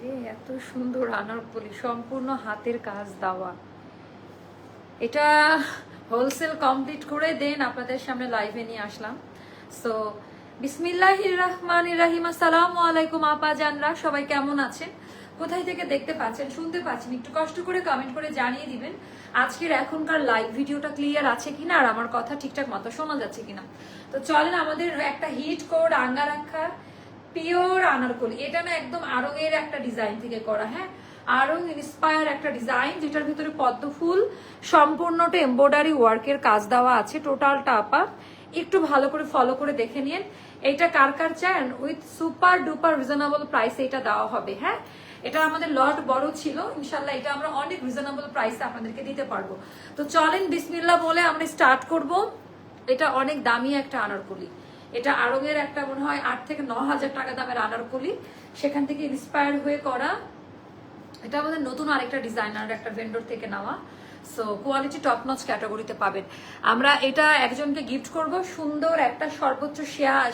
রে, এত সুন্দর আনারকলি সম্পূর্ণ হাতের কাজ দেওয়া। এটা হোলসেল কমপ্লিট করে দেন, আপনাদের সামনে লাইভে নিয়ে আসলাম। সো বিসমিল্লাহির রহমান রাহিম, আসসালামু আলাইকুম আপা জানরা, সবাই কেমন আছেন? কোথায় থেকে দেখতে পাচ্ছেন, শুনতে পাচ্ছেন, একটু কষ্ট করে কমেন্ট করে জানিয়ে দিবেন, আজকের এখনকার লাইভ ভিডিওটা ক্লিয়ার আছে কিনা আর আমার কথা ঠিকঠাক মতো শোনা যাচ্ছে কিনা। তো চলেন, আমাদের একটা হিট কোড আঙ্গা রাখা পিওর আনারকলি। এটা না একদম আরঙের একটা ডিজাইন থেকে করা হ্যাঁ? আরং ইন্সপায়ার একটা ডিজাইন যেটার ভিতরে পদ্ম ফুল, সম্পূর্ণটা এমব্রয়ডারি ওয়ার্কের কাজ দেওয়া আছে টোটালটা আপা। একটু ভালো করে ফলো করে দেখে নিন এইটা কার কার চান? উইথ সুপার ডুপার রিজনেবল প্রাইসে এটা দেওয়া হবে হ্যাঁ? এটা আমাদের লট বড় ছিল, ইনশাল্লাহ এটা আমরা অনেক রিজনেবল প্রাইসে আপনাদেরকে দিতে পারব। তো চলেন বিসমিল্লা বলে আমরা স্টার্ট করব। এটা অনেক দামি একটা আনারকলি। এটা আরবের একটা মনে হয় আট থেকে ন হাজার টাকা দামের আনারকলি সেখান থেকে ইন্সপায়ার হয়ে করা। এটা আমাদের নতুন আরেকটা ডিজাইনার একটা ভেন্ডর থেকে নেওয়া। সো কোয়ালিটি টপ নচ ক্যাটাগরিতে পাবেন। আমরা এটা একজনকে গিফট করব। সুন্দর একটা সর্বোচ্চ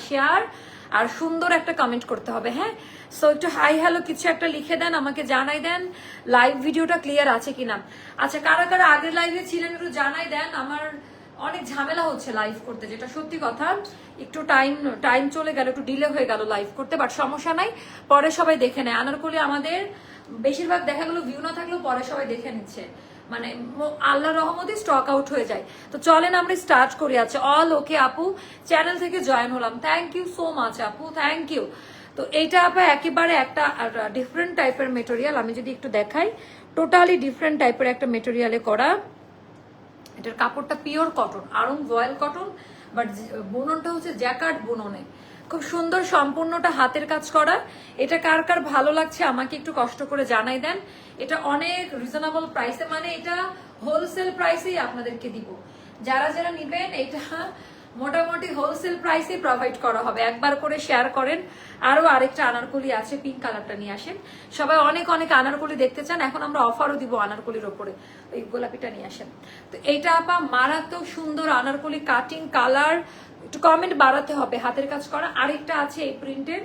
শেয়ার আর সুন্দর একটা কমেন্ট করতে হবে হ্যাঁ? সো একটু হাই হ্যালো কিছু একটা লিখে দেন, আমাকে জানাই দেন লাইভ ভিডিওটা ক্লিয়ার আছে কিনা। আচ্ছা কারা কারা আগের লাইভে ছিলেন একটু জানাই দেন। আমার অনেক ঝামেলা হচ্ছে লাইভ করতে, যেটা সত্যি কথা। একটু টাইম টাইম চলে গেল, একটু ডিলে হয়ে গেল লাইভ করতে বাট সমস্যা নাই। পরে সবাই দেখে নেয়। আনারকলি আমাদের বেশিরভাগ দেখা গেলো ভিউ না থাকলেও পরে সবাই দেখে নিচ্ছে। মানে আল্লাহ রহমতে স্টক আউট হয়ে যায়। তো চলেন আমরা স্টার্ট করি আছে অল ওকে আপু? চ্যানেল থেকে জয়েন হলাম। থ্যাংক ইউ সো মাচ আপু। থ্যাংক ইউ তো এইটা আপা একেবারে একটা ডিফারেন্ট টাইপের মেটেরিয়াল আমি যদি একটু দেখাই টোটালি ডিফারেন্ট টাইপের একটা মেটেরিয়ালে করা। এটার কাপড়টা pure cotton Aarong royal cotton but বুননটা হচ্ছে জ্যাকার্ড বুননে। খুব সুন্দর সম্পূর্ণটা হাতের কাজ করা। এটা কার কার ভালো লাগছে আমাকে একটু কষ্ট করে জানাই দেন। এটা অনেক রিজনেবল প্রাইসে মানে এটা হোলসেল প্রাইসেই আপনাদেরকে দিব। যারা যারা নিবেন, এটা মোটামুটি হোলসেল প্রাইসে প্রোভাইড করা হবে। একবার করে শেয়ার করেন। আরও আরেকটা আনারকলি আছে পিঙ্ক কালারটা নিয়ে আসেন। সবাই অনেক অনেক আনারকলি দেখতে চান। এখন আমরা অফারও দিব আনারকলির ওপরে, ওই গোলাপিটা নিয়ে আসেন। তো এইটা আপা মারাত্মক সুন্দর আনারকলি কাটিং কালার একটু কমেন্ট বাড়াতে হবে হাতের কাজ করা। আরেকটা আছে এই প্রিন্টের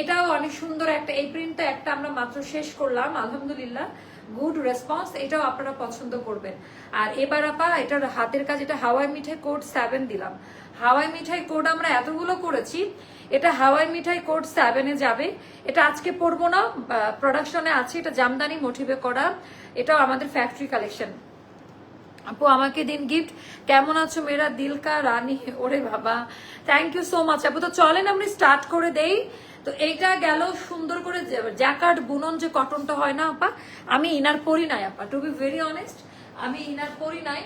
এটাও অনেক সুন্দর একটা, এই প্রিন্টটা একটা আমরা মাত্র শেষ করলাম, আলহামদুলিল্লাহ। গুড রেসপন্স, এটাও আপনারা পছন্দ করবেন। আর এবার আপা, এটার হাতের কাজ, এটা হাওয়াই মিঠাই কোড সেভেন দিলাম। হাওয়াই মিঠাই কোড আমরা এতগুলো করেছি, এটা হাওয়াই মিঠাই কোড সেভেনে যাবে। এটা আজকে পড়ব না প্রোডাকশনে আছে, এটা জামদানি মোটিভে করা। এটাও আমাদের ফ্যাক্টরি কালেকশন আপু, আমাকে দিন গিফট কেমন আছো মেরা দিল কা রানী, ওরে বাবা। থ্যাংক ইউ সো মাচ আপু। তো চলেন আমরা স্টার্ট করে দেই। তো এইটা গেল সুন্দর করে জ্যাকার্ড বুনন যে কটনটা হয় না, আপা? আমি ইনার পরি নাই, আপা। টু বি ভেরি অনেস্ট আমি ইনার পরি নাই।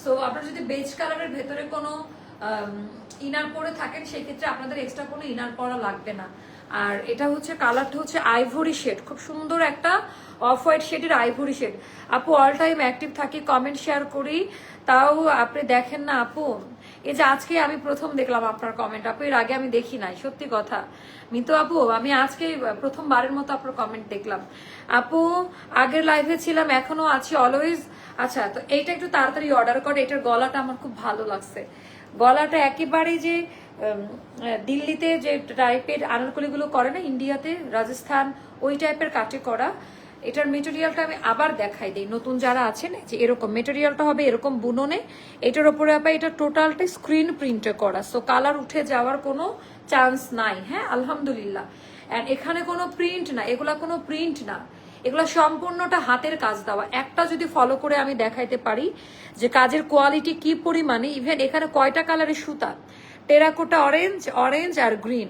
সো আপনারা যদি বেজ কালারের ভেতরে কোনো ইনার পরে থাকেন সেই ক্ষেত্রে আপনাদের এক্সট্রা কোনো ইনার পরা লাগবে না। আর এটা হচ্ছে কালারটা হচ্ছে আইভরি শেড খুব সুন্দর একটা অফ হোয়াইট শেডের আইভরি শেড। আপু অল টাইম অ্যাক্টিভ থাকি কমেন্ট শেয়ার করি। তাও আপনি দেখেন না, আপু? এই যে আজকে আমি প্রথম দেখলাম আপনার কমেন্ট আপু, এর আগে আমি দেখি নাই, সত্যি কথা। মিতু আপু, আমি আজকে প্রথমবারের মতো আপনার কমেন্ট দেখলাম। আপু, আগের লাইভে ছিলাম, এখনও আছি অলওয়েজ আচ্ছা তো এইটা একটু তাড়াতাড়ি অর্ডার করে, এটার গলাটা আমার খুব ভালো লাগছে। গলাটা একেবারে যে দিল্লিতে যে টাইপের আনারকলিগুলো করে না, ইন্ডিয়াতে, রাজস্থান, ওই টাইপের কাটে করা এটার মেটেরিয়ালটা আমি আবার দেখাই দিই। নতুন যারা আছেন, যে এরকম মেটেরিয়ালটা হবে, এরকম বুননে। এটার উপরে আবার এটা টোটালটা স্ক্রিন প্রিন্টে করা। সো কালার উঠে যাওয়ার কোনো চান্স নাই। হ্যাঁ আলহামদুলিল্লাহ। অ্যান্ড এখানে কোনো প্রিন্ট না, এগুলা কোনো প্রিন্ট না। এগুলো সম্পূর্ণটা হাতের কাজ দেওয়া। একটা যদি ফলো করে আমি দেখাইতে পারি, যে কাজের কোয়ালিটি কি পরিমাণে। ইভেন এখানে কয়টা কালারের সুতা? টেরাকোটা অরেঞ্জ অরেঞ্জ আর গ্রিন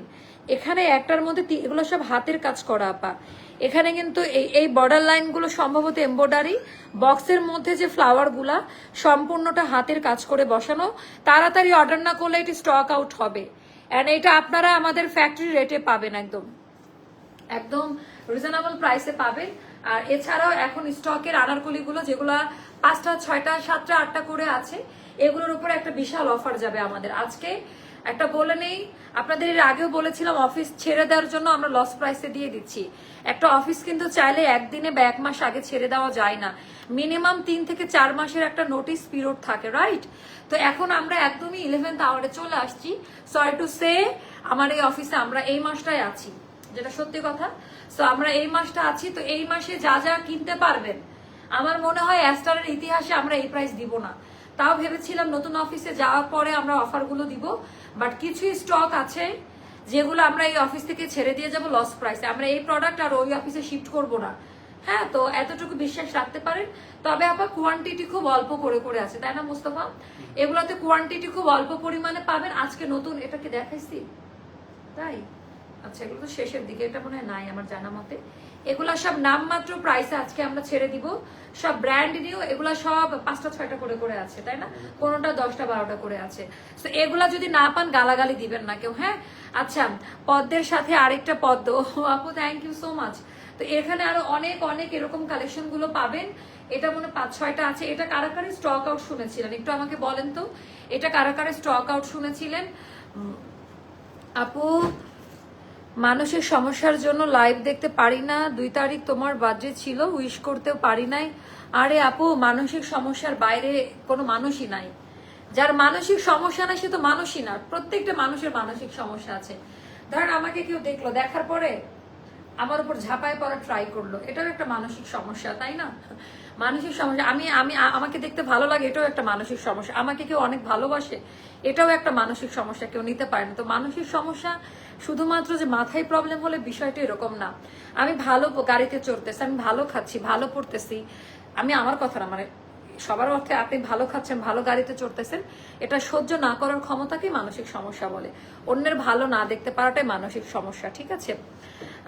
এখানে একটার মধ্যে এগুলো সব হাতের কাজ করা, আপা। এখানে কিন্তু এই বর্ডার লাইনগুলো সম্ভবত এমব্রয়ডারি বক্সের মধ্যে যে ফ্লাওয়ারগুলা সম্পূর্ণটা হাতের কাজ করে বসানো। তাড়াতাড়ি অর্ডার না করলে এটি স্টক আউট হবে। অ্যান্ড এটা আপনারা আমাদের ফ্যাক্টরি রেটে পাবেন একদম। একদম রিজনেবল প্রাইসে পাবেন। আর এছাড়াও এখন স্টকের আনারকলিগুলো যেগুলো পাঁচটা, ছয়টা, সাতটা, আটটা করে আছে, এগুলোর উপর একটা বিশাল অফার যাবে আমাদের। আজকে একটা বলে নেই। আপনাদের এর আগেও বলেছিলাম অফিস ছেড়ে দেওয়ার জন্য আমরা লস প্রাইসে দিয়ে দিচ্ছি। একটা অফিস কিন্তু চাইলে একদিনে বা এক মাস আগে ছেড়ে দেওয়া যায় না। মিনিমাম তিন থেকে চার মাসের একটা নোটিস পিরিয়ড থাকে রাইট তো এখন আমরা একদমই ইলেভেন্থ আওয়ারে চলে আসছি। সরি টু সে আমার এই অফিসে আমরা এই মাসটাই আছি, যেটা সত্যি কথা। তো আমরা এই মাসটা আছি, তো এই মাসে যা যা কিনতে পারবেন। আমার মনে হয় অ্যাস্টারের ইতিহাসে আমরা এই প্রাইস দিব না। তাও ভেবেছিলাম নতুন অফিসে যাওয়ার পরে আমরা অফারগুলো দিব। বাট কিছু স্টক আছে যেগুলো আমরা এই অফিস থেকে ছেড়ে দিয়ে যাব লস প্রাইসে আমরা এই প্রোডাক্ট আর ওই অফিসে শিফট করব না। হ্যাঁ তো এতটুকু বিশ্বাস রাখতে পারেন। তবে আবার কোয়ান্টিটি খুব অল্প করে করে আছে, তাই না মুস্তফা? এগুলোতে কোয়ান্টিটি খুব অল্প পরিমাণে পাবেন। আজকে নতুন, এটাকে দেখাইছি। তাই? আচ্ছা এগুলো তো শেষের দিকে, এটা মনে হয় নাই আমার জানা মতে। এগুলা সব নামমাত্র প্রাইসে আজকে আমরা ছেড়ে দিব। সব ব্র্যান্ড নিউ এগুলা সব পাঁচটা, ছয়টা করে করে আছে, তাই না? কোনোটা দশটা, বারোটা করে আছে। তো এগুলা যদি না পান, গালাগালি দিবেন না কেউ হ্যাঁ? আচ্ছা পদ্মের সাথে আরেকটা পদ্ম। আপু থ্যাংক ইউ সো মাচ তো এখানে আরও অনেক অনেক এরকম কালেকশনগুলো পাবেন। এটা মনে পাঁচ, ছয়টা আছে। এটা কারা কারা স্টক আউট শুনেছিলেন? একটু আমাকে বলেন তো। এটা কারা কারা স্টক আউট শুনেছিলেন? আপু মানসিক সমস্যার জন্য লাইভ দেখতে পারি না। দুই তারিখ তোমার বাজে ছিল উইশ করতেও পারি নাই। আরে আপু, মানসিক সমস্যার বাইরে কোনো মানুষই নাই। যার মানসিক সমস্যা না সে তো মানুষই না। প্রত্যেকটা মানুষের মানসিক সমস্যা আছে। ধরেন আমাকে কেউ দেখল, দেখার পরে আমার উপর ঝাঁপায় পড়া ট্রাই করল। এটাও একটা মানসিক সমস্যা, তাই না? মানসিক সমস্যা। আমি আমি আমাকে দেখতে ভালো লাগে, এটাও একটা মানসিক সমস্যা। আমাকে কেউ অনেক ভালোবাসে, এটাও একটা মানসিক সমস্যা, কেউ নিতে পারে না। তো মানসিক সমস্যা শুধুমাত্র যে মাথায় প্রবলেম হলে বিষয়টা এরকম না। আমি ভালো গাড়িতে চড়তেছি, আমি ভালো খাচ্ছি, ভালো পড়তেছি। আমি, আমার কথা না মানে সবার অর্থে আপনি ভালো খাচ্ছেন, ভালো গাড়িতে চড়তেছেন, এটা সহ্য না করার ক্ষমতাকেই মানসিক সমস্যা বলে। অন্যের ভালো না দেখতে পারাটাই মানসিক সমস্যা, ঠিক আছে?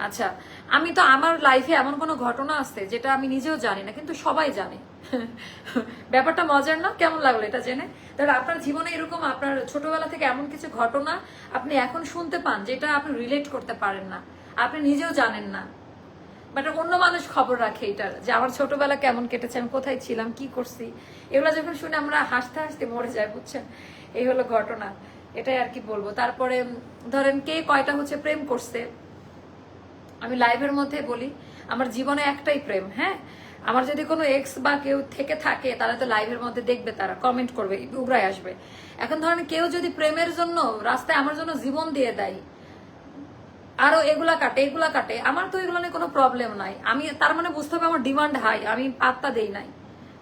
আচ্ছা আমি তো আমার লাইফে এমন কোনো ঘটনা আছে যেটা আমি নিজেও জানি না, কিন্তু সবাই জানে। ব্যাপারটা মজার না? কেমন লাগল এটা জেনে? তাহলে আপনার জীবনে এরকম আপনার ছোটবেলা থেকে এমন কিছু ঘটনা আপনি এখন শুনতে পান যেটা আপনি রিলেট করতে পারেন না, আপনি নিজেও জানেন না। বাট অন্য মানুষ খবর রাখে এটার, যে আমার ছোটবেলা কেমন কেটেছে, আমি কোথায় ছিলাম, কি করছি? এগুলো যখন শুনে আমরা হাসতে হাসতে মরে যাই, বুঝছেন? এই হলো ঘটনা, এটাই আর কি বলব। তারপরে ধরেন কে কয়টা হচ্ছে প্রেম করছে আমি লাইভের মধ্যে বলি, আমার জীবনে একটাই প্রেম হ্যাঁ? আমার যদি কোনো এক্স বা কেউ থেকে থাকে তাহলে তো লাইভের মধ্যে দেখবে তারা কমেন্ট করবে, উগরায় আসবে। এখন ধরেন কেউ যদি প্রেমের জন্য রাস্তায় আমার জন্য জীবন দিয়ে দেয়, আরও এগুলা কাটে এগুলা কাটে, আমার তো এগুলো নিয়ে কোনো প্রবলেম নাই। আমি, তার মানে বুঝতে হবে আমার ডিমান্ড হাই আমি পাত্তা দেই নাই,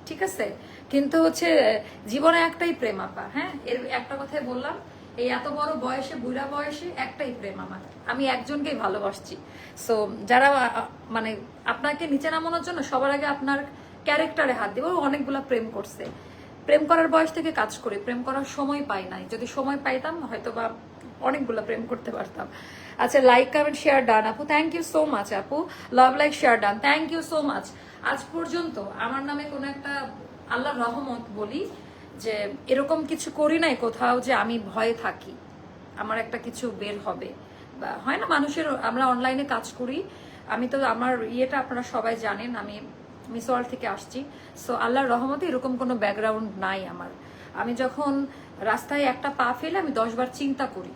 ঠিক আছে? কিন্তু হচ্ছে, জীবনে একটাই প্রেম আপা হ্যাঁ? এর, একটা কথাই বললাম এই এত বড় বয়সে, বুড়া বয়সে একটাই প্রেম আমার। আমি একজনকেই ভালোবাসছি। সো যারা মানে আপনাকে নিচে নামানোর জন্য সবার আগে আপনার ক্যারেক্টারে হাত দিব অনেকগুলা প্রেম করছে। প্রেম করার বয়স থেকে কাজ করি, প্রেম করার সময় পাই নাই। যদি সময় পাইতাম হয়তো বা অনেকগুলো প্রেম করতে পারতাম। আচ্ছা লাইক কমেন্ট শেয়ার ডান আপু থ্যাংক ইউ সো মাচ আপু। Love like share done thank you so much আজ পর্যন্ত আমার নামে কোনো একটা আল্লাহ রহমত বলি যে এরকম কিছু করি নাই কোথাও যে আমি ভয়ে থাকি। আমার একটা কিছু বের হবে। বা হয় না মানুষের, আমরা অনলাইনে কাজ করি। আমি তো আমার ইয়েটা আপনারা সবাই জানেন, আমি মিস ওয়ার্ল্ড থেকে আসছি। সো আল্লাহর রহমতে এরকম কোনো ব্যাকগ্রাউন্ড নাই আমার। আমি যখন রাস্তায় একটা পা ফেলে আমি দশবার চিন্তা করি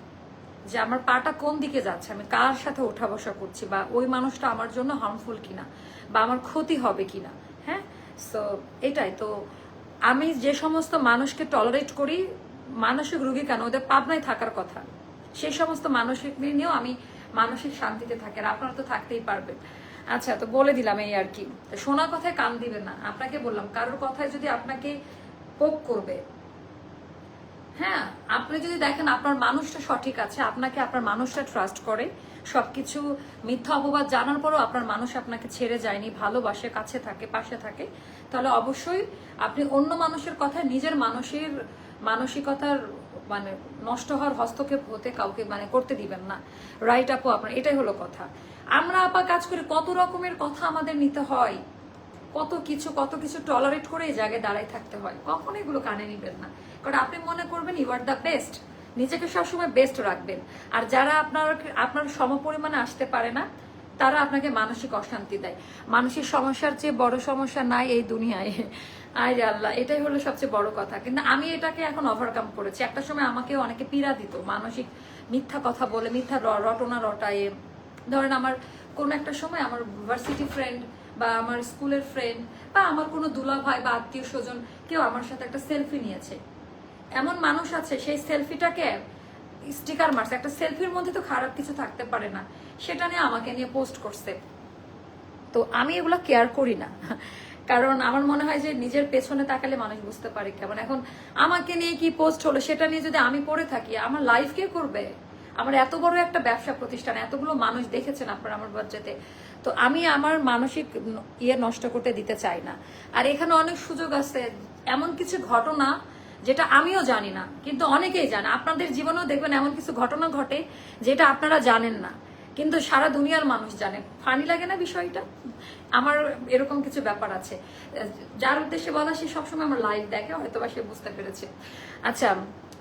যে আমার পাটা কোন দিকে যাচ্ছে, আমি কার সাথে ওঠা বসা করছি বা ওই মানুষটা আমার জন্য হার্মফুল কিনা বা আমার ক্ষতি হবে কিনা। হ্যাঁ? সো এটাই। তো আমি যে সমস্ত মানুষকে টলারেট করি, মানসিক রুগী কেন? ওদের পাবনায় থাকার কথা। সেই সমস্ত মানসিক নিয়েও আমি মানসিক শান্তিতে থাকি আর আপনারা তো থাকতেই পারবেন। আচ্ছা তো বলে দিলাম এই আর কি। শোনা কথায় কান দিবে না। আপনাকে বললাম, কারোর কথায় যদি আপনাকে পোক করবে হ্যাঁ আপনি যদি দেখেন আপনার মানুষটা সঠিক আছে, আপনাকে আপনার মানুষটা ট্রাস্ট করে, সবকিছু মিথ্যা অপবাদ জানার পরও আপনার মানুষ আপনাকে ছেড়ে যায়নি, ভালোবাসে, কাছে থাকে, পাশে থাকে, তাহলে অবশ্যই আপনি অন্য মানুষের কথায় নিজের মানুষের মানসিকতার মানে নষ্ট হওয়ার হস্তক্ষেপ হতে কাউকে মানে করতে দিবেন না। রাইট আপু, আপনার এটাই হলো কথা। আমরা আপা কাজ করে কত রকমের কথা আমাদের নিতে হয়। কত কিছু কত কিছু টলারেট করে এই জায়গায় দাঁড়াই থাকতে হয়। কখন এগুলো কানে নিবেন না। কারণ আপনি মনে করবেন ইউ আর দ্য বেস্ট নিজেকে সবসময় বেস্ট রাখবেন। আর যারা আপনার আপনার সমপরিমাণে আসতে পারে না, তারা আপনাকে মানসিক অশান্তি দেয়। মানসিক সমস্যার চেয়ে বড় সমস্যা নাই এই দুনিয়ায়। আয় আল্লাহ, এটাই হলো সবচেয়ে বড় কথা। কিন্তু আমি এটাকে এখন ওভারকাম করেছি। একটা সময় আমাকে অনেকে পীড়া দিত। মানসিক মিথ্যা কথা বলে, মিথ্যা রটনা রটায়ে। ধরেন আমার কোন একটা সময় আমার ভার্সিটি ফ্রেন্ড বা আমার স্কুলের ফ্রেন্ড বা আমার কোনো দুলা ভাই বা আত্মীয় স্বজন কেউ আমার সাথে একটা সেলফি নিয়েছে। এমন মানুষ আছে, সেই সেলফিটাকে স্টিকার মারছে। একটা সেলফির মধ্যে তো খারাপ কিছু থাকতে পারে না। সেটা নিয়ে আমাকে নিয়ে পোস্ট করছে। তো আমি এগুলো কেয়ার করি না। কারণ আমার মনে হয় যে নিজের পেছনে তাকালে মানুষ বুঝতে পারে কেমন। এখন আমাকে নিয়ে কি পোস্ট হলো, সেটা নিয়ে যদি আমি পড়ে থাকি, আমার লাইফ কে করবে? আমার এত বড় একটা ব্যবসা প্রতিষ্ঠান, এতগুলো মানুষ দেখেছেন আপনারা আমার বাচ্চাতে তো আমি আমার মানসিক ইয়ে নষ্ট করতে দিতে চাই না। আর এখানে অনেক সুযোগ আছে, এমন কিছু ঘটনা যেটা আমিও জানি না, কিন্তু অনেকেই জানে। আপনাদের জীবনেও দেখবেন এমন কিছু ঘটনা ঘটে যেটা আপনারা জানেন না, কিন্তু সারা দুনিয়ার মানুষ জানে। ফানি লাগে না বিষয়টা? আমার এরকম কিছু ব্যাপার আছে। যার উদ্দেশ্যে বলা, সে সবসময় আমার লাইভ দেখে হয়তো বা সে বুঝতে পেরেছে। আচ্ছা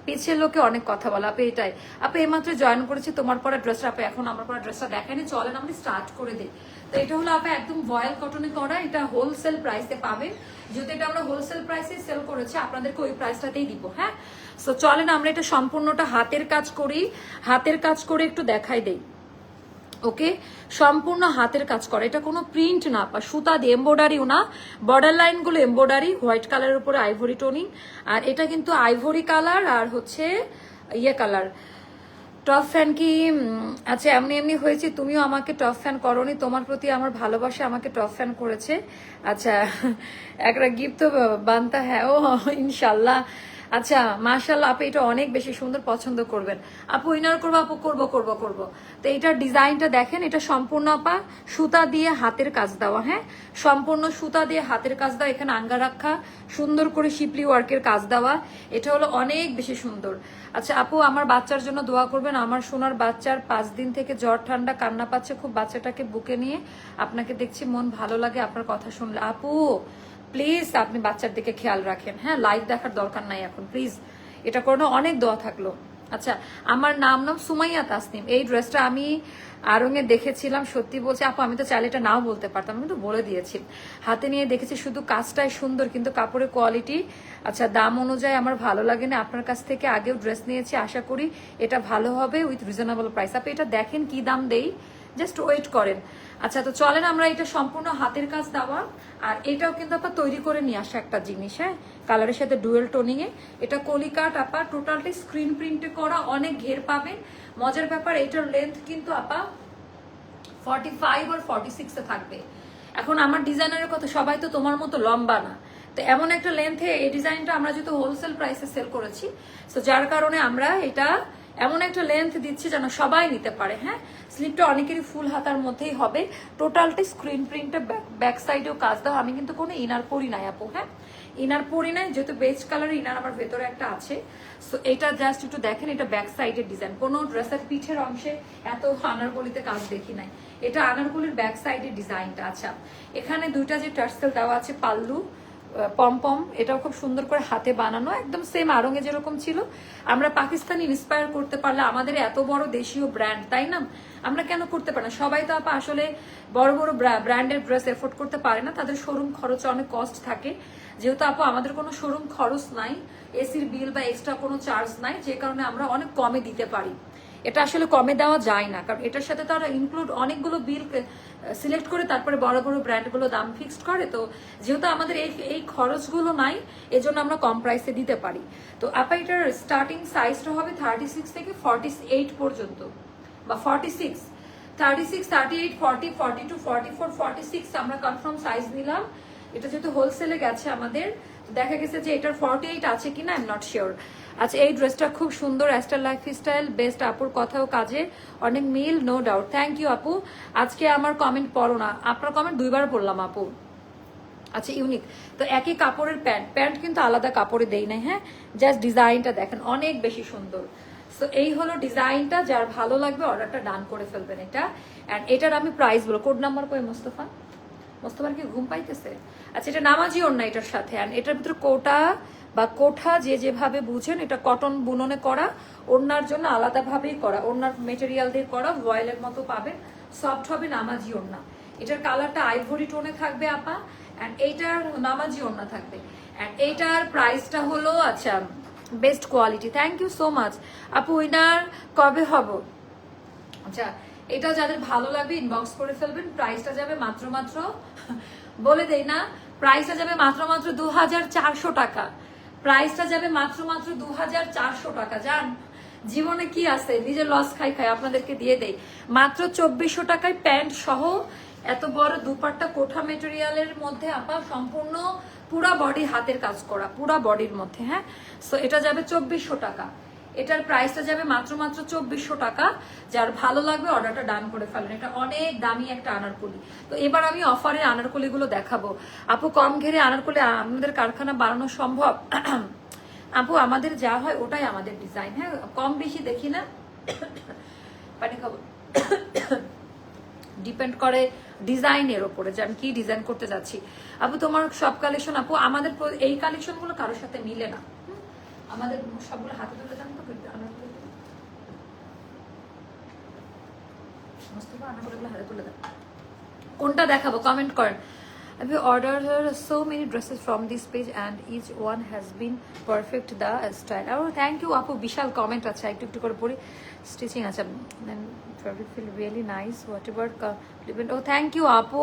পিছিয়ে লোকে অনেক কথা বলে। আপনি এটাই। আপনি এইমাত্র জয়েন করেছি, তোমার পরে ড্রেসটা আপনি এখন আমার পরে ড্রেসটা দেখেনি চলেন, আমরা স্টার্ট করে দিই। তো এটা হলো আপনি একদম ভয়েল কটনে করা। এটা হোলসেল প্রাইসে পাবেন। যেহেতু এটা আমরা হোলসেল প্রাইসে সেল করেছি, আপনাদেরকে ওই প্রাইসটাতেই দিব হ্যাঁ? সো চলেন, আমরা এটা সম্পূর্ণটা হাতের কাজ করি। হাতের কাজ করে একটু দেখাই দেই। ওকে সম্পূর্ণ হাতের কাজ করে। এটা কোনো প্রিন্ট না, বা সুতা দিয়ে এম্বয়ডারিও না। বর্ডার লাইনগুলো এম্বয়ডারি হোয়াইট কালারের উপরে আইভরি টোনিং আর এটা কিন্তু আইভরি কালার আর হচ্ছে ইয়ে কালার টপ ফ্যান কি আচ্ছা এমনি এমনি হয়েছে, তুমিও আমাকে টপ ফ্যান করনি। তোমার প্রতি আমার ভালোবাসা আমাকে টপ ফ্যান করেছে। আচ্ছা একটা গিফট তো বানতা হ্যাঁ ও, ইনশাল্লাহ। আচ্ছা মাশাল্লাহ আপু এটা অনেক বেশি সুন্দর পছন্দ করবেন। আপু উইনার করব, আপু, করব করব করব। তো এটার ডিজাইনটা দেখেন, এটা সম্পূর্ণ আপা সুতা দিয়ে হাতের কাজ দেওয়া হ্যাঁ? সম্পূর্ণ সুতা দিয়ে হাতের কাজ দেওয়া, এখানে আঙ্গা রাখা সুন্দর করে শিপলি ওয়ার্কের কাজ দেওয়া, এটা হলো অনেক বেশি সুন্দর। আচ্ছা আপু, আমার বাচ্চার জন্য দোয়া করবেন, আমার সোনার বাচ্চার পাঁচ দিন থেকে জ্বর, ঠান্ডা, কান্না পাচ্ছে, খুব বাচ্চাটাকে বুকে নিয়ে আপনাকে দেখছি, মন ভালো লাগে আপনার কথা শুনলে। আপু প্লিজ আপনি বাচ্চার দিকে খেয়াল রাখেন। হ্যাঁ লাইভ দেখার দরকার নাই এখন প্লিজ এটা কোনো অনেক দোয়া থাকল। আচ্ছা আমার নাম নাম সুমাইয়া তাসনিম। এই ড্রেসটা আমি আরঙে দেখেছিলাম, সত্যি বলছি, আপু, আমি তো চাইলে এটা নাও বলতে পারতাম, আমি তো বলে দিয়েছি। হাতে নিয়ে দেখেছি, শুধু কাজটাই সুন্দর, কিন্তু কাপড়ের কোয়ালিটি আচ্ছা দাম অনুযায়ী আমার ভালো লাগে না। আপনার কাছ থেকে আগেও ড্রেস নিয়েছি, আশা করি এটা ভালো হবে উইথ রিজনেবল প্রাইস আপনি এটা দেখেন কি দাম দেই? জাস্ট ওয়েট করেন। আচ্ছা তো চলেন আমরা এটা সম্পূর্ণ হাতের কাজ দেওয়া। আর এটাও কিন্তু আপনার তৈরি করে নিয়ে আসা একটা জিনিস হ্যাঁ? কালারের সাথে ডুয়েল টোনিং এ। এটা কলিকাট আপা টোটালটি স্ক্রিন প্রিন্টে করা অনেক ঘের পাবেন। মজার ব্যাপার, এটার লেন্থ কিন্তু আপা ফর্টি ফাইভ আর ফর্টি সিক্সে থাকবে। এখন আমার ডিজাইনারের কথা, সবাই তো তোমার মতো লম্বা না। তো এমন একটা লেন্থে এই ডিজাইনটা আমরা যেহেতু হোলসেল প্রাইসে সেল করেছি, তো যার কারণে আমরা এটা এমন একটা লেন্থ দিচ্ছি যেন সবাই নিতে পারে হ্যাঁ? স্লিপটা অনেকেরই ফুল হাতার মধ্যেই হবে। টোটালটা স্ক্রিন প্রিন্টে ব্যাক সাইডেও কাজ দাও আমি কিন্তু কোনো ইনার পরি নাই আপু হ্যাঁ? ইনার পরি নাই, যেহেতু বেজ কালারের ইনার আমার ভেতরে একটা আছে। সো এটা জাস্ট একটু দেখেন, এটা ব্যাক সাইডের ডিজাইন কোনো ড্রেসের পিঠের অংশে এত আনারকলিতে কাজ দেখি নাই। এটা আনারকলির ব্যাক সাইডের ডিজাইনটা আচ্ছা। এখানে দুইটা যে টার্সেল দেওয়া আছে, পাল্লু পম পম এটাও খুব সুন্দর করে হাতে বানানো, একদম সেম আরঙে যেরকম ছিল। আমরা পাকিস্তানি ইন্সপায়ার করতে পারলে আমাদের এত বড় দেশীয় ব্র্যান্ড তাই না? আমরা কেন করতে পারি না? সবাই তো আপা আসলে বড় বড় ব্র্যান্ডের ড্রেস এফোর্ড করতে পারে না, তাদের শোরুম খরচে অনেক কস্ট থাকে। যেহেতু আপু, আমাদের কোনো শোরুম খরচ নাই এসির বিল বা এক্সট্রা কোনো চার্জ নাই, যে কারণে আমরা অনেক কমে দিতে পারি। এটা আসলে কমে দেওয়া যায় না। কারণ এটার সাথে তারা ইনক্লুড অনেকগুলো বিল সিলেক্ট করে তারপরে বড় বড় ব্র্যান্ডগুলো দাম ফিক্সড করে। তো যেহেতু আমাদের এই এই খরচগুলো নাই, এজন্য আমরা কম প্রাইসে দিতে পারি। তো আপা, এটার স্টার্টিং সাইজটা হবে থার্টি সিক্স থেকে ফর্টি এইট পর্যন্ত। বা forty six thirty six thirty eight forty forty two forty four forty six আমরা কনফার্ম সাইজ নিলাম। এটা যেহেতু হোলসেলে গেছে আমাদের দেখা গেছে যে এটার ফর্টি এইট আছে কিনা আই এম নট শিওর আচ্ছা এই ড্রেসটা খুব সুন্দর অ্যাস্টার লাইফ স্টাইল বেস্ট আপুর কথাও কাজে, অনেক মিল নো ডাউট থ্যাংক ইউ আপু। আজকে আমার কমেন্ট পড়ো না। আপনার কমেন্ট দুইবার পড়লাম, আপু। আচ্ছা ইউনিক তো একই কাপড়ের প্যান্ট প্যান্ট কিন্তু আলাদা কাপড়ে দেই নাই হ্যাঁ? জাস্ট ডিজাইনটা দেখেন, অনেক বেশি সুন্দর। সো এই হলো ডিজাইনটা যার ভালো লাগবে অর্ডারটা ডান করে ফেলবেন এটা। অ্যান্ড এটার আমি প্রাইস বলব কোড নাম্বার কই, মোস্তফা? মোস্তফার কি ঘুম পাইতেছে? আচ্ছা এটা নামাজি ওড়না এটার সাথে। অ্যান্ড এটার ভিতরে কোটা বা কোঠা যে যেভাবে বুঝেন, এটা কটন বুননে করা, ওড়নার জন্য আলাদাভাবেই করা। ওড়নার মেটেরিয়াল দিয়ে করা ভয়েলের মতো পাবেন। সফট হবে নামাজি ওড়না। এটার কালারটা আইভরি টোনে থাকবে, আপা। অ্যান্ড এইটার নামাজি ওড়না থাকবে। অ্যান্ড এইটার প্রাইসটা হলো আচ্ছা best quality thank you so much আপু উইনার কবে হব? আচ্ছা এটা যাদের ভালো লাগবে ইনবক্স করে ফেলবেন। প্রাইসটা যাবে মাত্র মাত্র, বলে দেই না প্রাইসটা যাবে মাত্র মাত্র দু হাজার চারশো টাকা। প্রাইসটা যাবে মাত্র মাত্র দু হাজার চারশো টাকা। যান, জীবনে কি আছে? নিজের লস খাই খাই আপনাদেরকে দিয়ে দেয় মাত্র চব্বিশশো টাকায় প্যান্ট সহ এত বড় দুপাট্টা কোঠা মেটেরিয়ালের মধ্যে আপা সম্পূর্ণ পুরা বডি হাতের কাজ করা, পুরা বডির মধ্যে হ্যাঁ? সো এটা যাবে চব্বিশশো টাকা। এটার প্রাইসটা যাবে মাত্র মাত্র চব্বিশশো টাকা। যার ভালো লাগবে অর্ডারটা ডান করে ফেলেন। এটা অনেক দামি একটা আনারকলি। তো এবার আমি অফারে আনারকলিগুলো দেখাবো। আপু, কম ঘেরে আনারকলি আমাদের কারখানা বানানো সম্ভব? আপু, আমাদের যা হয় ওটাই আমাদের ডিজাইন হ্যাঁ কম বেশি দেখি না। পানি খাব। ডিপেন্ড করে ডিজাইনের ওপরে যে আমি কি ডিজাইন করতে যাচ্ছি। আপু, তোমার সব কালেকশন আপু, আমাদের এই কালেকশনগুলো কারোর সাথে মিলে না। আমাদের সবগুলো হাতে তুলে দেন তো আনারকলি গুলো। কোনটা দেখাবো? কমেন্ট করেন। I order so many dresses from this page and each one has been perfect the style R thank you আপু বিশাল কমেন্ট আছে। একটু একটু করে পড়ি। স্টিচিং আছে। Then favourite feel really nice whatever depend O thank you আপু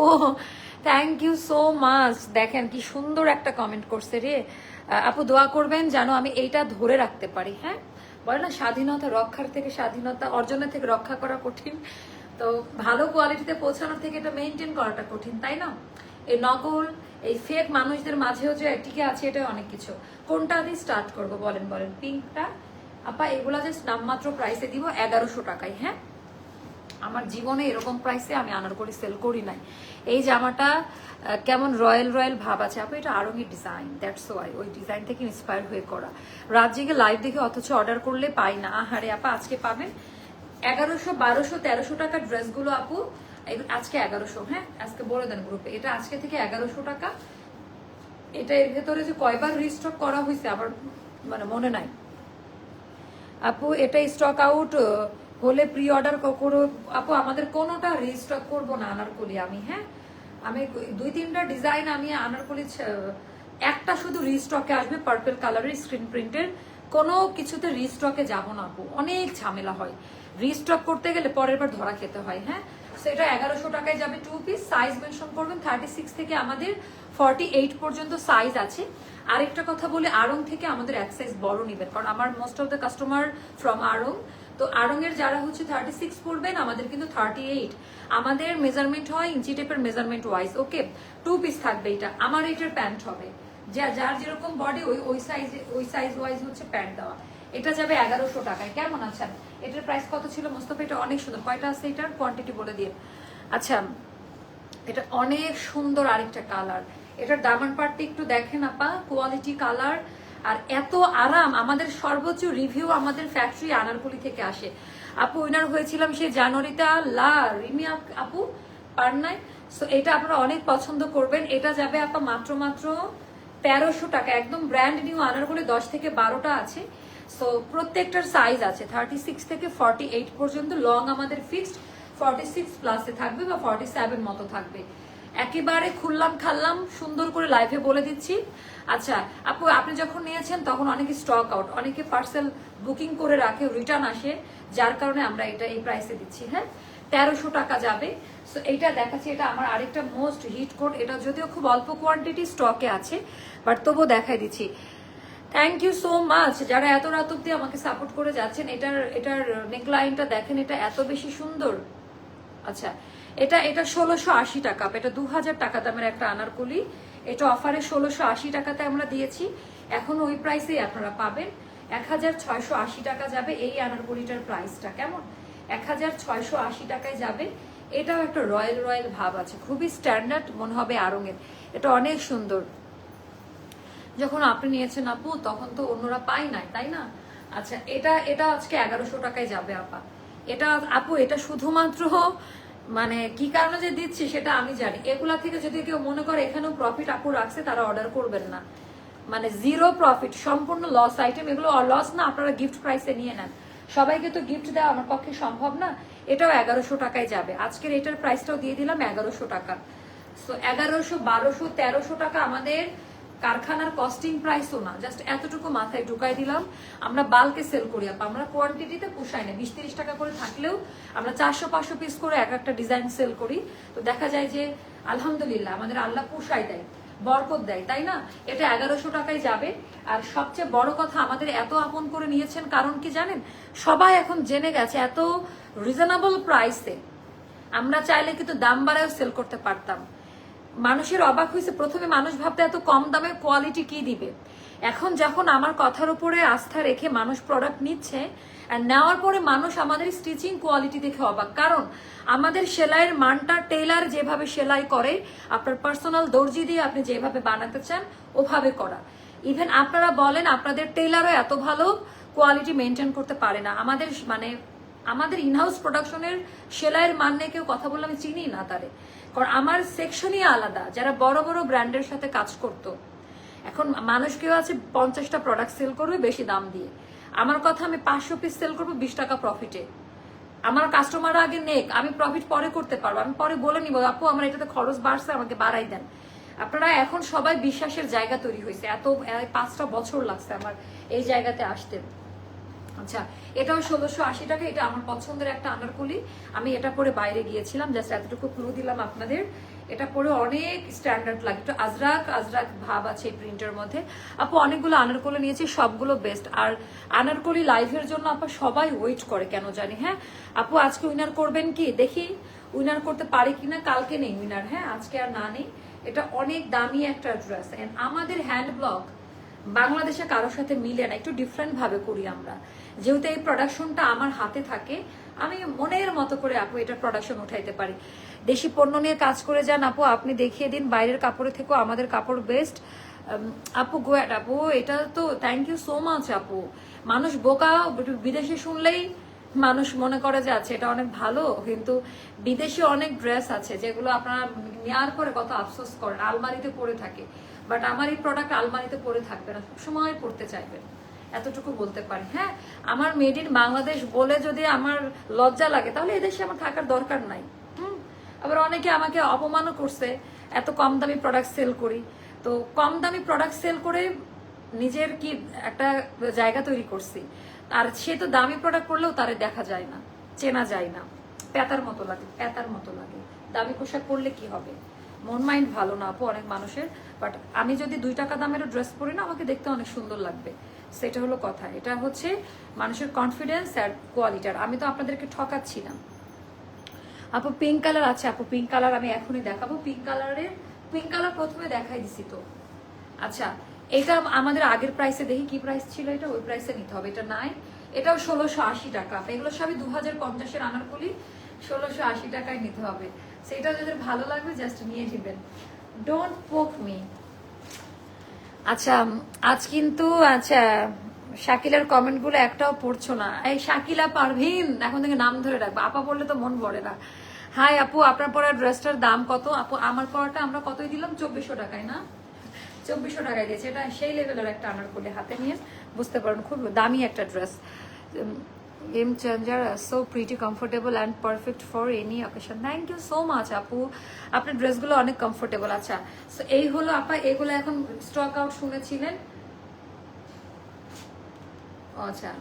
thank you so much দেখেন কি সুন্দর একটা কমেন্ট করছে রে। আপু দোয়া করবেন যেন আমি এইটা ধরে রাখতে পারি হ্যাঁ? বলে না, স্বাধীনতা রক্ষার থেকে স্বাধীনতা অর্জনের থেকে রক্ষা করা কঠিন। তো ভালো কোয়ালিটিতে পৌঁছানোর থেকে এটা মেনটেন করাটা কঠিন, তাই না? এই নকল, এই ফেক মানুষদের মাঝেও যে টিকে আছে এটা অনেক কিছু। কোনটা দিয়ে স্টার্ট করব বলেন বলেন। পিঙ্কটা? আপা, এগুলা জাস্ট নামমাত্র প্রাইসে দিব এগারোশো টাকায় হ্যাঁ? আমার জীবনে এরকম প্রাইসে আমি আনারকলি সেল করি নাই। এই জামাটা কেমন রয়্যাল রয়্যাল ভাব আছে। আপু, এটা আরঙের ডিজাইন দ্যাটস ওয়াই ওই ডিজাইন থেকে ইন্সপায়ার হয়ে করা। জেগে লাইভ দেখে অথচ অর্ডার করলে পাই না। আহারে, আপা, আজকে পাবেন এগারোশো, বারোশো, তেরোশো টাকার ড্রেসগুলো আপু। আজকে এগারোশো হ্যাঁ? আজকে বলে দেন গ্রুপে এটা আজকে থেকে এগারোশো টাকা। এটা এর ভেতরে যে কয়বার রিস্টক করা হয়েছে আবার মানে মনে নাই। আপু, এটা স্টক আউট হলে প্রি অর্ডার করো। আপু, আমাদের কোনোটা রিস্টক করব না আনারকলি আমি হ্যাঁ? আমি দুই, তিনটা ডিজাইন আমি আনারকলি একটা শুধু রিস্টকে আসবে পার্পল কালারের স্ক্রিন প্রিন্টের কোনো কিছুতে রিস্টকে যাব না আপু। অনেক ঝামেলা হয়। রিস্টক করতে গেলে পরের বার ধরা খেতে হয় হ্যাঁ? সেটা এগারোশো টাকায় যাবে টু পিস সাইজ মেনশন করবেন থার্টি সিক্স থেকে আমাদের ফর্টি এইট পর্যন্ত সাইজ আছে। আরেকটা কথা বলে আড়ং থেকে আমাদের এক সাইজ বড় নেবেন, কারণ আমার most of the customer from আড়ং। তো আড়ং এর যারা হচ্ছে থার্টি সিক্স পড়বেন আমাদের কিন্তু থার্টি এইট আমাদের মেজারমেন্ট হয়, ইঞ্চি টেপের measurement wise okay two piece থাকবে এটা। আমার এটার প্যান্ট হবে। যা, যার যেরকম বডি ওই ওই সাইজ ওই সাইজ ওয়াইজ হচ্ছে প্যান্ট দেওয়া। এটা যাবে এগারোশো টাকায়। কেমন আছেন এটার প্রাইস কত ছিল মোস্তফা? এটা অনেক সুন্দর। কয়টা আছে এটার? কোয়ান্টিটি বলে দিয়ে। আচ্ছা এটা অনেক সুন্দর আরেকটা কালার এটার দামান পার্টটা একটু দেখেন আপা। কোয়ালিটি কালার আর এত আরাম। আমাদের সর্বোচ্চ রিভিউ আমাদের ফ্যাক্টরি আনারকুলি থেকে আসে। আপু উইনার হয়েছিলাম সেই জানুয়ারিতে। লা রিমি আপু পার নাই সো এটা আপনারা অনেক পছন্দ করবেন। এটা যাবে আপা মাত্র মাত্র তেরোশো টাকা। একদম ব্র্যান্ড নিউ আনারকুলি দশ থেকে বারোটা আছে। সো প্রত্যেকটার সাইজ আছে। থার্টি সিক্স থেকে ফর্টি এইট পর্যন্ত লং আমাদের ফিক্সড ফর্টি সিক্স প্লাসে থাকবে বা ফর্টি সেভেন মতো থাকবে। একেবারে খুললাম খাল্লাম, সুন্দর করে লাইভে বলে দিচ্ছি। আচ্ছা আপু, আপনি যখন নিয়েছেন তখন অনেকে স্টক আউট অনেকে পার্সেল বুকিং করে রাখে রিটার্ন আসে, যার কারণে আমরা এটা এই প্রাইসে দিচ্ছি হ্যাঁ? তেরোশো টাকা যাবে। সো এইটা দেখাচ্ছি, এটা আমার আরেকটা মোস্ট হিট কোড এটা যদিও খুব অল্প কোয়ান্টিটি স্টকে আছে বাট তবুও দেখাই দিচ্ছি। থ্যাংক ইউ সো মাচ যারা এত রাত অব্দি আমাকে সাপোর্ট করে যাচ্ছেন, এটার এটার নেকলাইনটা দেখেন, এটা এত বেশি সুন্দর। আচ্ছা এটা এটা ষোলোশো আশি টাকা, এটা দু হাজার টাকা দামের একটা আনারকলি। এটা অফারে ষোলোশো আশি টাকাতে আমরা দিয়েছি। এখন ওই প্রাইসেই আপনারা পাবেন। এক হাজার ছয়শো আশি টাকা যাবে এই আনারকলিটার প্রাইসটা কেমন? এক হাজার ছয়শো আশি টাকায় যাবে। এটাও একটা রয়্যাল রয়্যাল ভাব আছে, খুবই স্ট্যান্ডার্ড মনে হবে আরঙের এটা অনেক সুন্দর। যখন আপনি নিয়েছেন আপু, তখন তো অন্যরা পাই নাই, তাই না? আচ্ছা এটা এটা আজকে এগারোশো টাকায় যাবে, আপা। এটা, আপু, এটা শুধুমাত্র মানে কি কারণে যে দিচ্ছি সেটা আমি জানি। এগুলা থেকে যদি কেউ মনে করে, এখানেও প্রফিট আপু রাখছে, তারা অর্ডার করবেন না। মানে জিরো প্রফিট সম্পূর্ণ লস আইটেম এগুলো লস না, আপনারা গিফট প্রাইসে নিয়ে নেন। সবাইকে তো গিফট দেওয়া আমার পক্ষে সম্ভব না, এটাও এগারোশো টাকায় যাবে। আজকের এটার প্রাইসটাও দিয়ে দিলাম এগারোশো টাকা। সো এগারোশো, বারোশো, তেরোশো টাকা আমাদের কারখানার কস্টিং প্রাইসও না জাস্ট এতটুকু মাথায় ঢুকাই দিলাম। আমরা বালকে সেল করি, আপা, আমরা কোয়ান্টিটিতে পোষাই না। বিশ তিরিশ টাকা করে থাকলেও আমরা চারশো পাঁচশো পিস করে এক একটা ডিজাইন সেল করি। তো দেখা যায় যে, আলহামদুলিল্লাহ, আমাদের আল্লাহ পোষাই দেয়। বরকত দেয়, তাই না? এটা এগারোশো টাকায় যাবে। আর সবচেয়ে বড় কথা, আমাদের এত আপন করে নিয়েছেন, কারণ কি জানেন? সবাই এখন জেনে গেছে, এত রিজনেবল প্রাইসে আমরা চাইলে কিন্তু দাম বাড়ায়ও সেল করতে পারতাম। মানুষের অবাক হয়েছে প্রথমে মানুষ ভাবতে এত কম দামে কোয়ালিটি কি দিবে? এখন যখন আমার কথার উপরে আস্থা রেখে মানুষ প্রোডাক্ট নিচ্ছে নেওয়ার পরে মানুষ আমাদের স্টিচিং কোয়ালিটি দেখে অবাক। কারণ আমাদের সেলাইয়ের মানটা টেলার যেভাবে সেলাই করে, আপনার পার্সোনাল দর্জি দিয়ে আপনি যেভাবে বানাতে চান, ওভাবে করা। ইভেন আপনারা বলেন আপনাদের টেলারও এত ভালো কোয়ালিটি মেনটেন করতে পারে না। আমাদের মানে আমাদের ইনহাউস প্রোডাকশনের সেলাইয়ের মান নিয়ে কেউ কথা বললে আমি চিনি না তারে। কারণ আমার সেকশনই আলাদা। যারা বড় বড় ব্র্যান্ডের সাথে কাজ করতো এখন মানুষ কেউ আছে পঞ্চাশটা প্রোডাক্ট সেল করবে বেশি দাম দিয়ে। আমার কথা আমি পাঁচশো পিস সেল করব, বিশ টাকা প্রফিটে আমার কাস্টমার আগে নেক, আমি প্রফিট পরে করতে পারব। আমি পরে বলে নিবো, আপু, আমার এটাতে খরচ বাড়ছে, আমাকে বাড়াই দেন। আপনারা এখন সবাই বিশ্বাসের জায়গা তৈরি হয়েছে। এত পাঁচটা বছর লাগছে আমার এই জায়গাতে আসতে। আচ্ছা এটাও ষোলোশো আশি টাকা, এটা আমার পছন্দের একটা আনারকলি আমি এটা পরে বাইরে গিয়েছিলাম জাস্ট এতটুকু ক্লু দিলাম আপনাদের। এটা পরে অনেক স্ট্যান্ডার্ড লাগে। একটু আজরাক আজরাক ভাব আছে এই প্রিন্টের মধ্যে। আপু অনেকগুলো আনারকলি নিয়েছি, সবগুলো বেস্ট আর আনারকলি লাইভের জন্য আপা সবাই ওয়েট করে, কেন জানি হ্যাঁ? আপু আজকে উইনার করবেন কি? দেখি উইনার করতে পারি কিনা, কালকে নেই উইনার হ্যাঁ? আজকে আর না নেই। এটা অনেক দামি একটা ড্রেস অ্যান্ড আমাদের হ্যান্ড ব্লক বাংলাদেশে কারোর সাথে মিলে না, একটু ডিফারেন্ট ভাবে করি আমরা। যেহেতু এই প্রোডাকশনটা আমার হাতে থাকে, আমি মনের মতো করে আপু এটা প্রোডাকশন উঠাইতে পারি। দেশি পণ্য নিয়ে কাজ করে যান, আপু। আপনি দেখিয়ে দিন, বাইরের কাপড়ে থেকেও আমাদের কাপড় বেস্ট আপু, গোয়াট, আপু, এটা তো থ্যাংক ইউ সো মাচ আপু। মানুষ বোকা, বিদেশে শুনলেই মানুষ মনে করে যে আছে এটা অনেক ভালো। কিন্তু বিদেশি অনেক ড্রেস আছে, যেগুলো আপনারা নেওয়ার পরে কত আফসোস করেন, আলমারিতে পরে থাকে। বাট আমার এই প্রোডাক্ট আলমারিতে পরে থাকবে না, সবসময় পড়তে চাইবেন। এতটুকু বলতে পারি হ্যাঁ? আমার মেড ইন বাংলাদেশ বলে যদি আমার লজ্জা লাগে, তাহলে এদেশে আমার থাকার দরকার নাই। আবার অনেকে আমাকে অপমানও করছে, এত কম দামি প্রোডাক্ট সেল করি। তো কম দামি প্রোডাক্ট সেল করে নিজের কি একটা জায়গা তৈরি করছি। আর সে তো দামি প্রোডাক্ট করলেও তারে দেখা যায় না, চেনা যায় না। পেতার মতো লাগে পেতার মতো লাগে। দামি পোশাক পরলে কি হবে? মন মাইন্ড ভালো না আপু অনেক মানুষের বাট আমি যদি দুই টাকা দামেরও ড্রেস পরি না, আমাকে দেখতে অনেক সুন্দর লাগবে। সেটা হলো কথা। এটা হচ্ছে মানুষের কনফিডেন্স আর কোয়ালিটার আমি তো আপনাদেরকে ঠকাচ্ছি না। আপু পিঙ্ক কালার আছে আপু পিঙ্ক কালার আমি এখনই দেখাবো। পিঙ্ক কালারের পিঙ্ক কালার প্রথমে দেখাই দিছি তো। আচ্ছা এটা আমাদের আগের প্রাইসে দেখি কি প্রাইস ছিল এটা? ওই প্রাইসে নিতে হবে, এটা নাই। এটাও ষোলোশো আশি টাকা। এগুলো সবই দু হাজার পঞ্চাশের আনার করি ষোলোশো আশি টাকায় নিতে হবে। সেটা যাদের ভালো লাগবে জাস্ট নিয়ে নেবেন। ডোন্ট পোক মি আচ্ছা আজ কিন্তু আচ্ছা শাকিলার কমেন্টগুলো একটাও পড়ছো না। এই শাকিলা পারভিন, এখন থেকে নাম ধরে রাখব। আপা বললে তো মন ভরে না। হাই আপু, আপনার পড়ার ড্রেসটার দাম কত? আপু, আমার পড়াটা আমরা কতই দিলাম? চব্বিশশো টাকায়, না? চব্বিশশো টাকায় দিয়েছে। এটা সেই লেভেলের একটা আনার করলে হাতে নিয়ে, বুঝতে পারেন খুব দামি একটা dress. M changer so pretty comfortable and perfect for any occasion thank you so much আপু। আপনার ড্রেসগুলো অনেক কমফোর্টেবল আচ্ছা। সো এই হলো আপা, এগুলো এখন স্টক আউট শুনেছিলেন? আচ্ছা।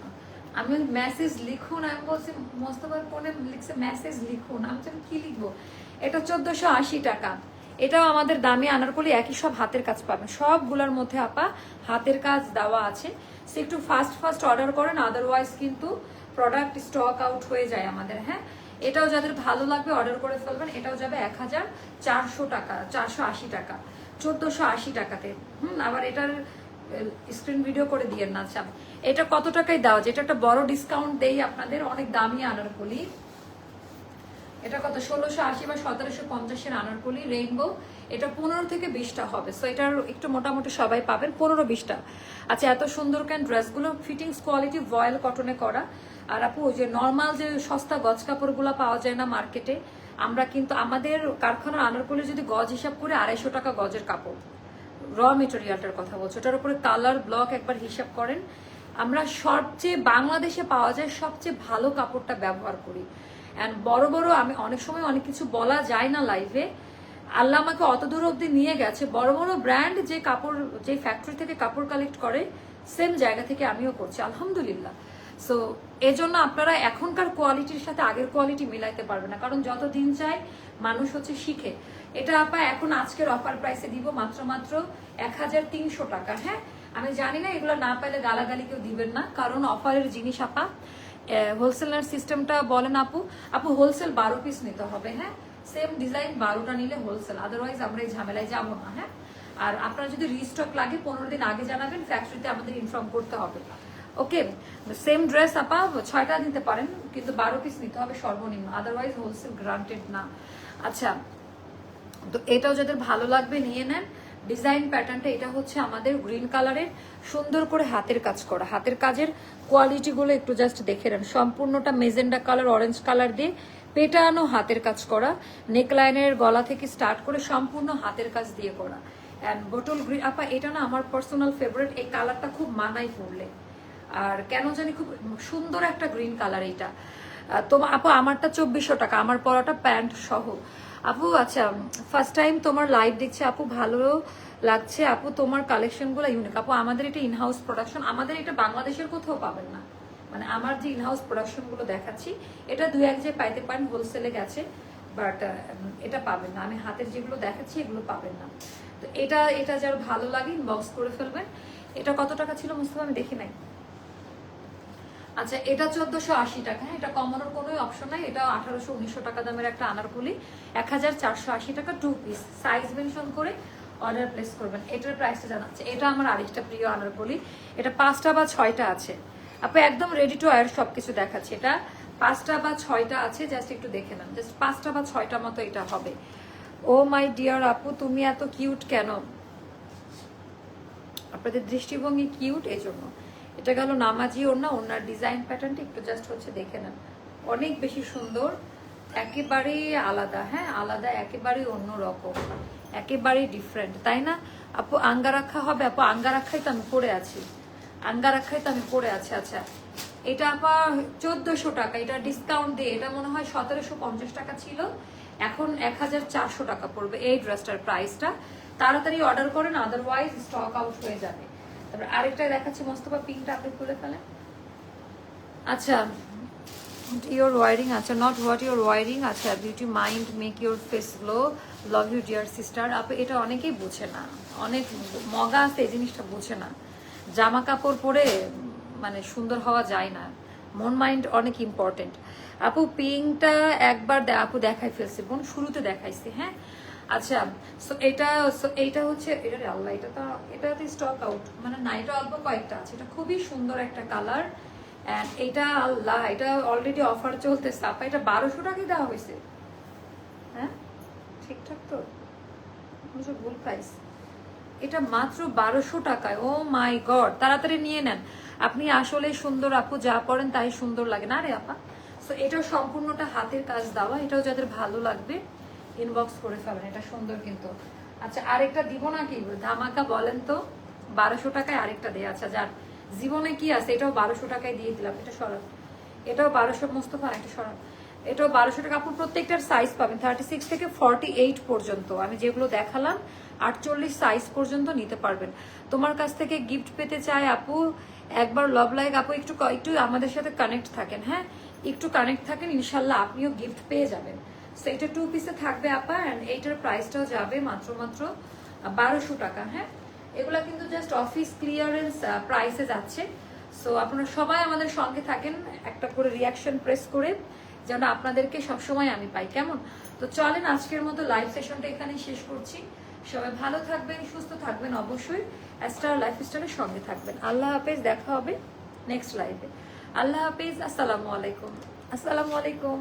আমি মেসেজ লিখুন আমি বলছি মোস্তফার ফোনে লিখছে মেসেজ লিখুন। আমি বলছি, কি লিখব? এটা চোদ্দশো আশি টাকা। এটাও আমাদের দামি আনার করলে একই সব হাতের কাজ পাবেন। সবগুলোর মধ্যে আপা হাতের কাজ দেওয়া আছে। সে একটু ফাস্ট ফাস্ট অর্ডার করেন আদারওয়াইজ কিন্তু প্রোডাক্ট স্টক আউট হয়ে যায় আমাদের হ্যাঁ? এটাও যাদের ভালো লাগবে অর্ডার করে ফেলবেন এটাও যাবে এক হাজার চারশো টাকা চারশো আশি টাকা চোদ্দশো আশি টাকাতে। হুম আবার এটার স্ক্রিন ভিডিও করে দিয়ে না আচ্ছা। এটা কত টাকায় দেওয়া যায় এটা একটা বড় ডিসকাউন্ট দেই আপনাদের, অনেক দামি আনারকলি। এটা কত? ষোলোশো আশি বা সতেরোশো পঞ্চাশের আনারকলি রেইনবো এটা পনেরো থেকে বিশটা হবে। সো এটার একটু মোটামুটি সবাই পাবেন, পনেরো বিশটা। আচ্ছা এত সুন্দর কেন ড্রেসগুলো ফিটিংস কোয়ালিটি ভয়েল কটনে করা। আর আপু যে নর্মাল যে সস্তা গজ কাপড়গুলো পাওয়া যায় না মার্কেটে আমরা কিন্তু আমাদের কারখানার আনারকলি যদি গজ হিসাব করে আড়াইশো টাকা গজের কাপড়। র মেটেরিয়ালটার কথা বলছো, ওটার উপরে কালার ব্লক একবার হিসাব করেন। আমরা সবচেয়ে বাংলাদেশে পাওয়া যায় সবচেয়ে ভালো কাপড়টা ব্যবহার করি। অ্যান্ড বড় বড় আমি অনেক সময় অনেক কিছু বলা যায় না লাইভে আল্লাহ আমাকে অত দূর অব্দি নিয়ে গেছে। বড় বড় ব্র্যান্ড যে কাপড়, যে ফ্যাক্টরি থেকে কাপড় কালেক্ট করে সেম জায়গা থেকে আমিও করছি, আলহামদুলিল্লাহ। সো এজন্য আপনারা এখনকার কোয়ালিটির সাথে আগের কোয়ালিটি মিলাইতে পারবেন না। কারণ যত দিন যায়, মানুষ হচ্ছে শিখে। এটা আপা এখন আজকের অফার প্রাইসে দিব মাত্র মাত্র এক হাজার তিনশো টাকা হ্যাঁ? আমি জানি না, এগুলো না পাইলে গালাগালি কেউ দিবেন না। কারণ অফারের জিনিস আপা হোলসেলার সিস্টেমটা বলেন আপু আপু হোলসেল বারো পিস নিতে হবে হ্যাঁ? সেম ডিজাইন বারোটা নিলে হোলসেল আদারওয়াইজ আমরা এই ঝামেলায় যাব না হ্যাঁ? আর আপনার যদি রিস্টক লাগে, পনেরো দিন আগে জানাবেন ফ্যাক্টরিতে আমাদের ইনফর্ম করতে হবে। ওকে সেম ড্রেস আপা, ছয়টা নিতে পারেন, কিন্তু বারো পিস নিতে হবে সর্বনিম্ন আদারওয়াইজ হোলসেল গ্রান্টেড না। আচ্ছা তো এটাও যাদের ভালো লাগবে, নিয়ে নেন। ডিজাইন প্যাটার্নটা এটা হচ্ছে আমাদের গ্রিন কালারের, সুন্দর করে হাতের কাজ করা। হাতের কাজের কোয়ালিটিগুলো একটু জাস্ট দেখে নেন। সম্পূর্ণটা মেজেন্ডা কালার অরেঞ্জ কালার দিয়ে পেটানো হাতের কাজ করা। নেকলাইনের গলা থেকে স্টার্ট করে সম্পূর্ণ হাতের কাজ দিয়ে করা। অ্যান্ড বোটল গ্রিন আপা, এটা না আমার পার্সোনাল ফেভারিট এই কালারটা খুব মানাই পড়লে। আর কেন জানি খুব সুন্দর একটা গ্রিন কালার এইটা। তো আপু, আমারটা চব্বিশশো টাকা, আমার পরাটা প্যান্ট সহ আপু আচ্ছা ফার্স্ট টাইম তোমার লাইভ দেখছি, আপু ভালো লাগছে। আপু, তোমার কালেকশনগুলো ইউনিক আপু, আমাদের এটা ইনহাউস প্রোডাকশন আমাদের এটা বাংলাদেশের কোথাও পাবেন না। মানে আমার যে ইনহাউস প্রোডাকশনগুলো দেখাচ্ছি, এটা দু এক যে পাইতে পারেন হোলসেলে গেছে বাট এটা পাবেন না। আমি হাতের যেগুলো দেখাচ্ছি, এগুলো পাবেন না। তো এটা এটা যার ভালো লাগে ইনবক্স করে ফেলবেন। এটা কত টাকা ছিল মুস্তফা? আমি দেখি নাই। আচ্ছা এটা চোদ্দশো আশি টাকা। হ্যাঁ এটা কমানোর কোনো অপশন নাই। এটা আঠারোশো উনিশশো টাকা দামের একটা আনারকুলি। এক হাজার চারশো আশি টাকা টু পিস সাইজ মেনশন করে অর্ডার প্লেস করবেন। এটার প্রাইসটা জানাচ্ছে। এটা আমার আরেকটা প্রিয় আনারকুলি। এটা পাঁচটা বা ছয়টা আছে। আপনি একদম রেডি টু আয়ার সবকিছু দেখাচ্ছে। এটা পাঁচটা বা ছয়টা আছে জাস্ট একটু দেখে নেন। জাস্ট পাঁচটা বা ছয়টা মতো এটা হবে। ও মাই ডিয়ার আপু, তুমি এত কিউট কেন? আপনাদের দৃষ্টিভঙ্গি কিউট এই জন্য এটা গেল নামাজি ওড়না ওনার ডিজাইন প্যাটার্নটা একটু জাস্ট হচ্ছে দেখে নেন। অনেক বেশি সুন্দর, একেবারে আলাদা হ্যাঁ আলাদা, একেবারে অন্য রকম একেবারে ডিফারেন্ট তাই না? আপু, আঙ্গারাক্ষা হবে, আপু আঙ্গারাক্ষাই তো আমি পরে আছি। আঙ্গারাক্ষাই তো আমি পরে আছি আচ্ছা। এটা আপা চোদ্দশো টাকা, এটা ডিসকাউন্ট দিয়ে, এটা মনে হয় সতেরোশো পঞ্চাশ টাকা ছিল। এখন এক হাজার চারশো টাকা পড়বে এই ড্রেসটার প্রাইসটা তাড়াতাড়ি অর্ডার করেন আদারওয়াইজ স্টক আউট হয়ে যাবে। তারপর আরেকটা দেখাচ্ছি, মোস্তফা পিঙ্কটা আপনি খুলে ফেলেন আচ্ছা ইউর ওয়ারিং আচ্ছা নট হোয়াট ইউর ওয়ারিং আচ্ছা beauty mind make your face glow love you dear sister আপনি এটা অনেকেই বোঝে না। অনেক মগা আছে, এই জিনিসটা বোঝে না। জামা কাপড় পরে মানে সুন্দর হওয়া যায় না। মন মাইন্ড অনেক ইম্পর্টেন্ট আপু, পিঙ্কটা একবার আপু দেখাই ফেলছে, বোন, শুরুতে দেখাইছে হ্যাঁ? আচ্ছা সো এটা এইটা হচ্ছে, এটা আল্লাহ, এটা তো, এটাতে স্টক আউট মানে না এটা অল্প কয়েকটা আছে, এটা খুবই সুন্দর একটা কালার অ্যান্ড এটা আল্লাহ, এটা অলরেডি অফার চলতেছে, আপা, এটা বারোশো টাকাই দেওয়া হয়েছে। হ্যাঁ? ঠিকঠাক তো? ভুল প্রাইস এটা মাত্র বারোশো টাকায় ও মাই গড তাড়াতাড়ি নিয়ে নেন। আপনি আসলে সুন্দর, আপু, যা পড়েন তাই সুন্দর লাগে। না রে আপা? সো এটা সম্পূর্ণটা হাতের কাজ দেওয়া, এটাও যাদের ভালো লাগবে ইনবক্স করে ফেলেন, এটা সুন্দর কিন্তু। আচ্ছা আরেকটা দিব না কি ধামাকা বলেন তো, বারোশো টাকায় আরেকটা দেয়া আচ্ছা যার জীবনে কি আছে? এটাও বারোশো টাকায় দিয়ে দিলাম, এটা সরান এটাও বারোশো, মোস্তফা একটা সরান এটাও বারোশো টাকা। আপনি প্রত্যেকটার সাইজ পাবেন থার্টি সিক্স থেকে ফর্টি এইট পর্যন্ত। আমি যেগুলো দেখালাম, আটচল্লিশ সাইজ পর্যন্ত নিতে পারবেন। তোমার কাছ থেকে গিফট পেতে চাই আপু, একবার লভ লাইক আপু, একটু একটু আমাদের সাথে কানেক্ট থাকেন হ্যাঁ? একটু কানেক্ট থাকেন, ইনশাল্লাহ আপনিও গিফট পেয়ে যাবেন। সো এটা টু পিসে থাকবে আপা অ্যান্ড এইটার প্রাইসটাও যাবে মাত্র মাত্র বারোশো টাকা হ্যাঁ? এগুলা কিন্তু জাস্ট অফিস ক্লিয়ারেন্স প্রাইসে যাচ্ছে। সো আপনারা সবাই আমাদের সঙ্গে থাকেন, একটা করে রিয়াকশন প্রেস করে, যেন আপনাদেরকে সবসময় আমি পাই, কেমন? তো চলেন, আজকের মতো লাইভ সেশনটা এখানে শেষ করছি। সবাই ভালো থাকবেন, সুস্থ থাকবেন অবশ্যই। স্টার লাইফস্টাইলের সঙ্গে থাকবেন। আল্লাহ হাফেজ, দেখা হবে নেক্সট লাইভে আল্লাহ হাফেজ, আসসালামু আলাইকুম। আসসালামু আলাইকুম।